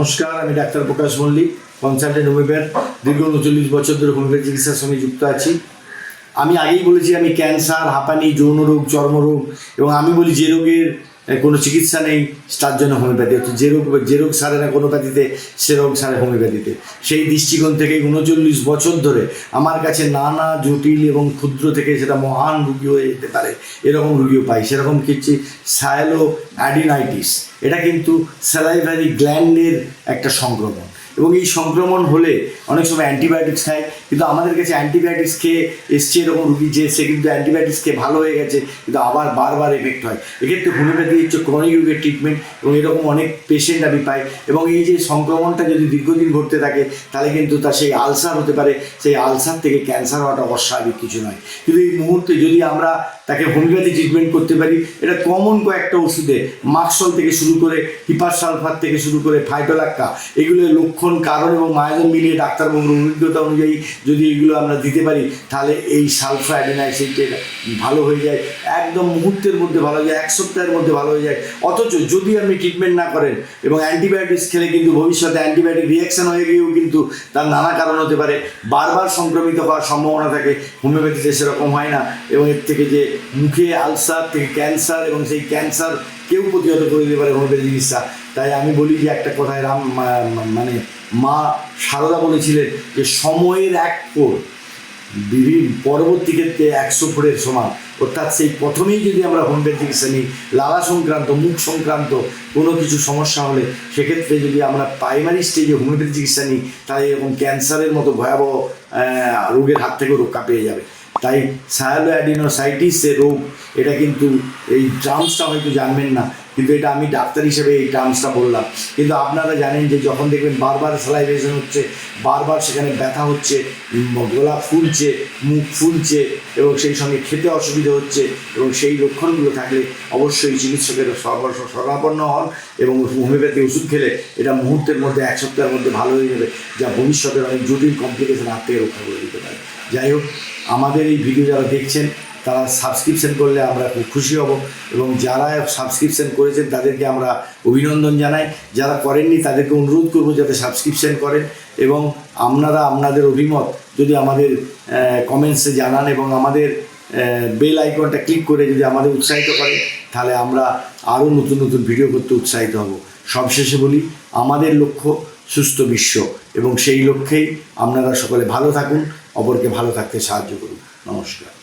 নমস্কার, আমি doctor Prakash Mallick consultant homeopath দীর্ঘ উনচল্লিশ বছর ধরে হোমিওপ্যাথি চিকিৎসার সঙ্গে যুক্ত আছি। আমি আগেই বলেছি, আমি ক্যান্সার হাঁপানি, যৌন রোগ, চর্মরোগ এবং আমি বলি যে রোগের কোনো চিকিৎসা নেই, তার জন্য হোমিওপ্যাথি অর্থাৎ যে রোগ যে রোগ সারে না কোনো কোনোপ্যাথিতে, সে রোগ সারে হোমিওপ্যাথিতে। সেই দৃষ্টিকোণ থেকে উনচল্লিশ বছর ধরে আমার কাছে নানা জটিল এবং ক্ষুদ্র থেকে সেটা মহান রুগী হয়ে যেতে পারে, এরকম রুগীও পাই। সেরকম কিছু সায়ালো অ্যাডিনাইটিস এটা কিন্তু স্যালাইভারি গ্ল্যান্ডের একটা সংক্রমণ। এবং এই সংক্রমণ হলে অনেক সময় অ্যান্টিবায়োটিক্স খায়, কিন্তু আমাদের কাছে অ্যান্টিবায়োটিক্স খেয়ে এসছে এরকম রুগী যে, সে কিন্তু অ্যান্টিবায়োটিক্স খেয়ে ভালো হয়ে গেছে, কিন্তু আবার বারবার এফেক্ট হয়। এক্ষেত্রে হোমিওপ্যাথি হচ্ছে ক্রনিক রোগের ট্রিটমেন্ট এবং এরকম অনেক পেশেন্ট আমি পাই এবং এই যে সংক্রমণটা যদি দীর্ঘদিন ঘটতে থাকে, তাহলে কিন্তু তার সেই আলসার হতে পারে। সেই আলসার থেকে ক্যান্সার হওয়াটা অস্বাভাবিক কিছু নয়। কিন্তু এই মুহূর্তে যদি আমরা তাকে হোমিওপ্যাথি ট্রিটমেন্ট করতে পারি, এটা কমন কয়েকটা ওষুধে মাক্সল থেকে শুরু করে হিপার সালফার থেকে শুরু করে ফাইটোলাক্কা এগুলো লক্ষণ, কারণ এবং মায়োজন মিলিয়ে ডাক্তারবাবুর অভিজ্ঞতা অনুযায়ী যদি এগুলো আমরা দিতে পারি, তাহলে এই সালফা অ্যাডিনাইসিনটা ভালো হয়ে যায়। একদম মুহূর্তের মধ্যে ভালো হয়ে যায়, এক সপ্তাহের মধ্যে ভালো হয়ে যায়। অথচ যদি আপনি ট্রিটমেন্ট না করেন এবং অ্যান্টিবায়োটিক্স খেলে কিন্তু ভবিষ্যতে অ্যান্টিবায়োটিক রিয়াকশন হয়ে গিয়েও কিন্তু তার নানা কারণ হতে পারে, বারবার সংক্রমিত হওয়ার সম্ভাবনা থাকে হোমিওপ্যাথিতে সেরকম হয় না এবং এর থেকে যে মুখে আলসার থেকে ক্যান্সার এবং সেই ক্যান্সার কেউ প্রতিহত করে দিতে পারে হোমিওপ্যাথি চিকিৎসা। তাই আমি বলি যে একটা কথায় রাম মানে মা সারদা বলেছিলেন যে সময়ের এক ফোর বিভিন্ন পরবর্তী ক্ষেত্রে একশো ফোরের সমান। অর্থাৎ সেই প্রথমেই যদি আমরা হোমিওপ্যাথি চিকিৎসা নিই লালা সংক্রান্ত, মুখ সংক্রান্ত কোনো কিছু সমস্যা হলে, সেক্ষেত্রে যদি আমরা প্রাইমারি স্টেজে হোমিওপ্যাথি চিকিৎসা নিই তাহলে এরকম ক্যান্সারের মতো ভয়াবহ রোগের হাত থেকেও রক্ষা পেয়ে যাবে। তাই সায়ালো অ্যাডিনোসাইটিসের রোগ এটা কিন্তু এই টার্মসটা হয়তো জানবেন না কিন্তু এটা আমি ডাক্তার হিসেবে এই টার্মসটা বললাম। কিন্তু আপনারা জানেন যে যখন দেখবেন বারবার স্যালাইভেশন হচ্ছে বারবার সেখানে ব্যথা হচ্ছে উম, গলা ফুলছে মুখ ফুলছে এবং সেই সঙ্গে খেতে অসুবিধা হচ্ছে এবং সেই লক্ষণগুলো থাকলে অবশ্যই চিকিৎসকের সর্ব- শরণাপন্ন হন এবং হোমিওপ্যাথি ওষুধ খেলে এটা মুহূর্তের মধ্যে এক সপ্তাহের মধ্যে ভালো হয়ে যাবে যা ভবিষ্যতের অনেক জটিল কমপ্লিকেশন হাত থেকে রক্ষা করে দিতে পারে। যাই হোক আমাদের এই ভিডিও যারা দেখছেন, তারা সাবস্ক্রিপশন করলে আমরা খুব খুশি হব এবং যারা সাবস্ক্রিপশন করেছেন, তাদেরকে আমরা অভিনন্দন জানাই। যারা করেননি, তাদেরকে অনুরোধ করব যাতে সাবস্ক্রিপশন করেন এবং আপনারা আপনাদের অভিমত যদি আমাদের কমেন্টসে জানান এবং আমাদের বেল আইকনটা ক্লিক করে যদি আমাদের উৎসাহিত করেন, তাহলে আমরা আরও নতুন নতুন ভিডিও করতে উৎসাহিত হব। সবশেষে বলি, আমাদের লক্ষ্য সুস্থ বিশ্ব এবং সেই লক্ষ্যেই আপনারা সকলে ভালো থাকুন। অপরকে ভালো থাকতে সাহায্য করুন। নমস্কার।